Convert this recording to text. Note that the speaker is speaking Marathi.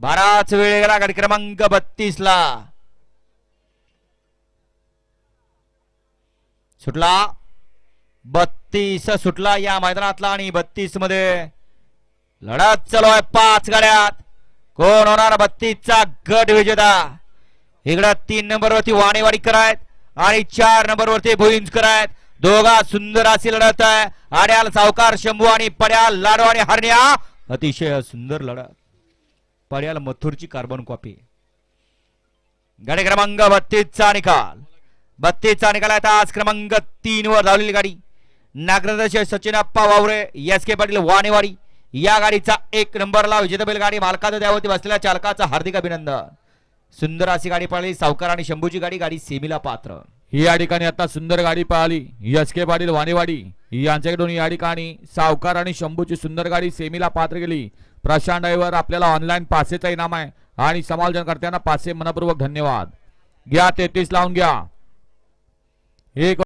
बराच वेळ गेला गाडी क्रमांक बत्तीस ला सुटला बत्तीस सुटला या मैदानातला आणि बत्तीसमध्ये लढत चालू आहे पाच गाड्यात कोण होणार बत्तीसचा गट विजेता इकडं तीन नंबरवरती वरती आहेत करायत आणि चार नंबरवरती भुईंजकर आहेत दोघा सुंदर अशी लढत आहे आड्याल सावकार शंभू आणि पड्याल लाडू आणि हरण्या अतिशय सुंदर लढत पर्याल मथुरची कार्बन कॉपी गाडी क्रमांक बत्तीसचा निकाल. बत्तीसचा निकाल आहे आता. आज क्रमांक तीन वर धावलेली गाडी. नागराध्यक्ष सचिन अप्पा वावरे एस के पाटील वाणेवाडी. या गाडीचा एक नंबरला विजेता गाडी मालकाचं त्यावरती बसलेल्या चालकाचं हार्दिक अभिनंदन. सुंदर अशी गाडी पळाली. सावकार आणि शंभूची गाडी गाडी सेमीला पात्र. या ठिकाणी आता सुंदर गाडी पळाली. S K Patil Wanewadi. यांच्याकडून या ठिकाणी सावकार आणि शंभूची सुंदर गाडी सेमीला पात्र गेली प्रशांत ड्रायव्हर आपल्याला ऑनलाईन पासेचा इनाम आहे. आणि समालोचनकर्त्यांना पाचशे मनपूर्वक धन्यवाद. घ्या तेहतीस लावून घ्या. एक